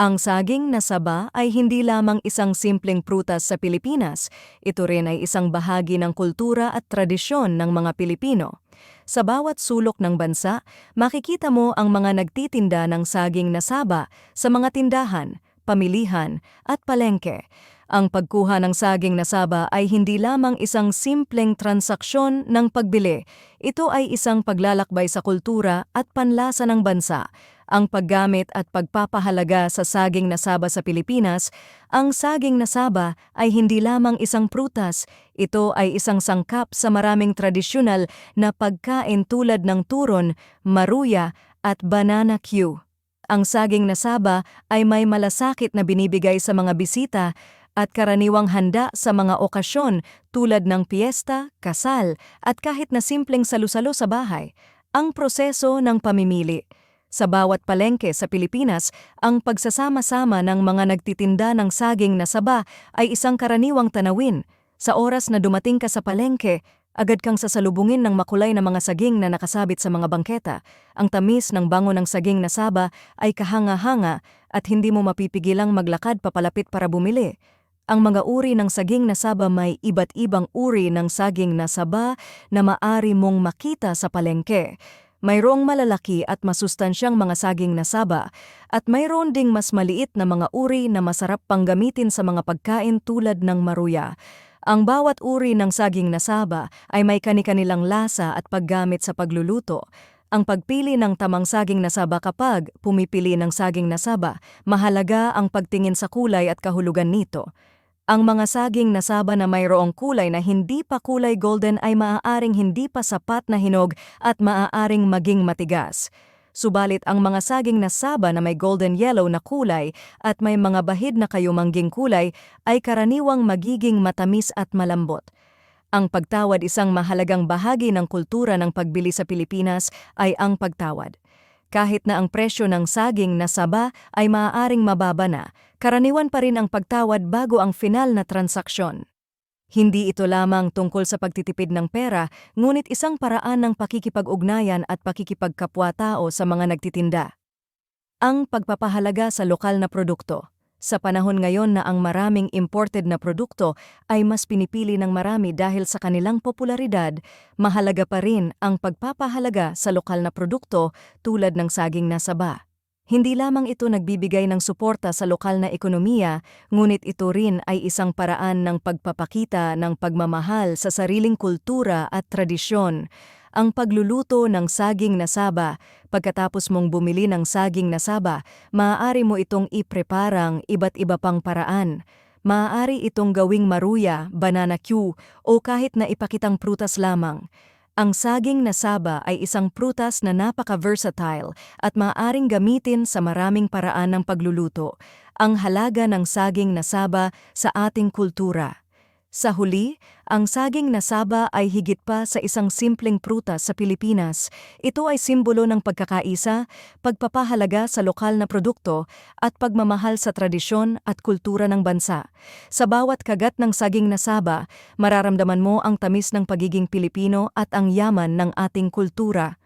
Ang saging na saba ay hindi lamang isang simpleng prutas sa Pilipinas, ito rin ay isang bahagi ng kultura at tradisyon ng mga Pilipino. Sa bawat sulok ng bansa, makikita mo ang mga nagtitinda ng saging na saba sa mga tindahan, pamilihan at palengke. Ang pagkuha ng saging na saba ay hindi lamang isang simpleng transaksyon ng pagbili. Ito ay isang paglalakbay sa kultura at panlasa ng bansa. Ang paggamit at pagpapahalaga sa saging na saba sa Pilipinas, ang saging na saba ay hindi lamang isang prutas, ito ay isang sangkap sa maraming tradisyonal na pagkain tulad ng turon, maruya at banana Q. Ang saging na saba ay may malasakit na binibigay sa mga bisita at karaniwang handa sa mga okasyon tulad ng piyesta, kasal at kahit na simpleng salusalo sa bahay. Ang proseso ng pamimili. Sa bawat palengke sa Pilipinas, ang pagsasama-sama ng mga nagtitinda ng saging na saba ay isang karaniwang tanawin. Sa oras na dumating ka sa palengke, agad kang sasalubungin ng makulay na mga saging na nakasabit sa mga bangketa. Ang tamis ng bango ng saging na saba ay kahanga-hanga at hindi mo mapipigilang maglakad papalapit para bumili. Ang mga uri ng saging na saba may iba't ibang uri ng saging na saba na maari mong makita sa palengke. Mayroong malalaki at masustansyang mga saging na saba at mayroon ding mas maliit na mga uri na masarap pang gamitin sa mga pagkain tulad ng maruya. Ang bawat uri ng saging na saba ay may kani-kanilang lasa at paggamit sa pagluluto. Ang pagpili ng tamang saging na saba kapag pumipili ng saging na saba, mahalaga ang pagtingin sa kulay at kahulugan nito. Ang mga saging na saba na mayroong kulay na hindi pa kulay golden ay maaaring hindi pa sapat na hinog at maaaring maging matigas. Subalit ang mga saging na saba na may golden yellow na kulay at may mga bahid na kayumangging kulay ay karaniwang magiging matamis at malambot. Ang pagtawad isang mahalagang bahagi ng kultura ng pagbili sa Pilipinas ay ang pagtawad. Kahit na ang presyo ng saging na saba ay maaaring mababa na, karaniwan pa rin ang pagtawad bago ang final na transaksyon. Hindi ito lamang tungkol sa pagtitipid ng pera, ngunit isang paraan ng pakikipag-ugnayan at pakikipagkapwa-tao sa mga nagtitinda. Ang pagpapahalaga sa lokal na produkto. Sa panahon ngayon na ang maraming imported na produkto ay mas pinipili ng marami dahil sa kanilang popularidad, mahalaga pa rin ang pagpapahalaga sa lokal na produkto tulad ng saging na saba. Hindi lamang ito nagbibigay ng suporta sa lokal na ekonomiya, ngunit ito rin ay isang paraan ng pagpapakita ng pagmamahal sa sariling kultura at tradisyon ang pagluluto ng saging na saba. Pagkatapos mong bumili ng saging na saba, maaari mo itong ipreparang iba't iba pang paraan. Maaari itong gawing maruya, banana Q, o kahit na ipakitang prutas lamang. Ang saging na saba ay isang prutas na napaka-versatile at maaaring gamitin sa maraming paraan ng pagluluto. Ang halaga ng saging na saba sa ating kultura. Sa huli, ang saging na saba ay higit pa sa isang simpleng prutas sa Pilipinas. Ito ay simbolo ng pagkakaisa, pagpapahalaga sa lokal na produkto at pagmamahal sa tradisyon at kultura ng bansa. Sa bawat kagat ng saging na saba, mararamdaman mo ang tamis ng pagiging Pilipino at ang yaman ng ating kultura.